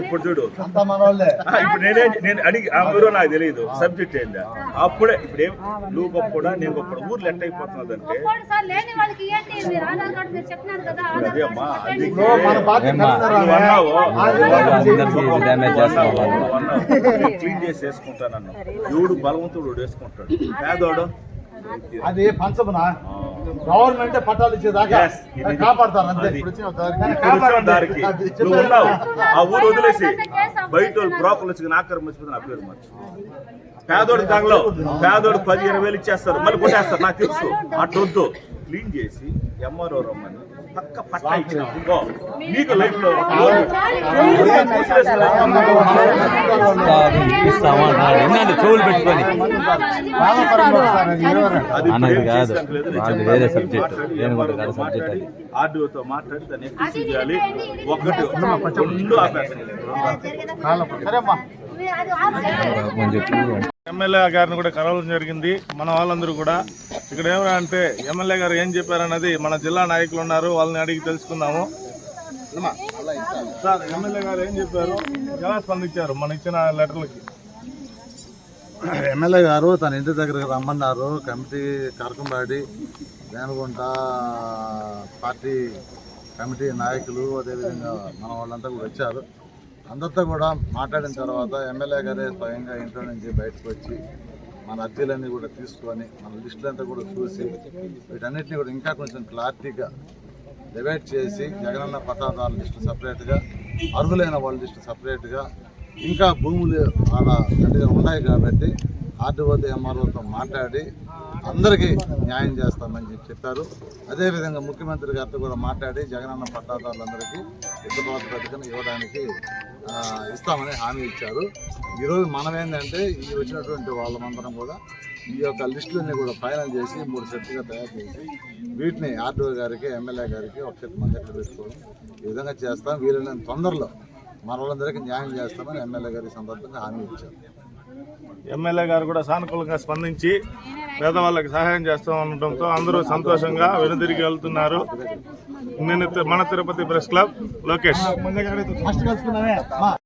ఇప్పుడు చూడు ఇప్పుడు నేనే నేను అడిగి ఆ ఊరో నాకు తెలియదు సబ్జెక్ట్ ఏందా అప్పుడే ఇప్పుడు ఏం నువ్వు గొప్పడా నేను గొప్పడా ఊర్లు ఎట్ట చేస్తున్నావు వాళ్ళు. క్లీన్ చేసి వేసుకుంటానన్న ఎవడు బలవంతుడు వేసుకుంటాడు పేదోడు అది పంచమన గవర్నమెంట్ పట్టాలు ఇచ్చేదాకా కాపాడతారు అంతే. దారికి. ఆ ఊరు వదిలేసి బయట బ్రోకర్లు వచ్చి నా పేరు మార్చు. పేదోడి దానిలో పేదోడు పది ఇరవై వేలు ఇచ్చేస్తారు. మళ్ళీ కొట్టేస్తారు. నాకు తెలుసు. అటొద్దు క్లీన్ చేసి ఎంఆర్ఓ రమ్మని పక్క పట్ట నీకు లైఫ్లో చెవులు పెట్టుకొని? అన్నది కాదు. వేరే కాదు subject. మాట్లాడి, అది. ఆర్డీఓతో మాట్లాడి దాన్ని చేయాలి ఒకటి రెండు ఆపేస్తాను. ఎమ్మెల్యే గారిని కూడా కలవడం జరిగింది. మన వాళ్ళందరూ కూడా ఇక్కడ ఏమన్నా అంటే ఎమ్మెల్యే గారు ఏం చెప్పారన్నది మన జిల్లా నాయకులు ఉన్నారు వాళ్ళని అడిగి తెలుసుకుందాము. సార్ ఎమ్మెల్యే గారు ఏం చెప్పారు? ఎలా స్పందించారు మన ఇచ్చిన లెటర్లకి? ఎమ్మెల్యే గారు తన ఇంటి దగ్గరికి రమ్మన్నారు. Committee Karakambadi Denagunta party committee నాయకులు అదేవిధంగా మన వాళ్ళంతా కూడా వచ్చారు. అందరితో కూడా మాట్లాడిన తర్వాత ఎమ్మెల్యే గారే స్వయంగా ఇంట్లో నుంచి బయటకు వచ్చి మన అర్జీలన్నీ కూడా తీసుకొని మన లిస్టులంతా కూడా చూసి వీటన్నిటిని కూడా ఇంకా కొంచెం క్లారిటీగా డివైడ్ చేసి జగనన్న పట్టాదారుల లిస్టు సపరేట్గా అర్హులైన వాళ్ళ లిస్టు సపరేట్గా ఇంకా భూములు అలా గట్టిగా ఉన్నాయి కాబట్టి ఆర్డీఓతో ఎంఆర్ఓతో మాట్లాడి అందరికీ న్యాయం చేస్తామని చెప్పి చెప్పారు. అదేవిధంగా ముఖ్యమంత్రి గారితో కూడా మాట్లాడి జగనన్న పట్టాదారులందరికీ ఇద్దరు పథకం ఇవ్వడానికి ఇస్తామని హామీ ఇచ్చారు. ఈరోజు మనం ఏంటంటే ఈ వచ్చినటువంటి వాళ్ళమందరం కూడా ఈ యొక్క లిస్టులన్నీ కూడా ఫైనల్ చేసి మూడు సెట్లుగా తయారు చేసి వీటిని ఆర్డీఓ గారికి ఎమ్మెల్యే గారికి ఒక సెట్ మంది ఎక్కడ పెట్టుకోవడం ఈ విధంగా చేస్తాం. వీలైనంత తొందరలో మన వాళ్ళందరికీ న్యాయం చేస్తామని ఎమ్మెల్యే గారి సందర్భంగా హామీ ఇచ్చారు. ఎమ్మెల్యే గారు కూడా సానుకూలంగా స్పందించి పేదవాళ్ళకి సహాయం చేస్తూ ఉండటంతో అందరూ సంతోషంగా వెనుదిరిగి వెళ్తున్నారు. నేను మన తిరుపతి ప్రెస్ క్లబ్ లోకేష్.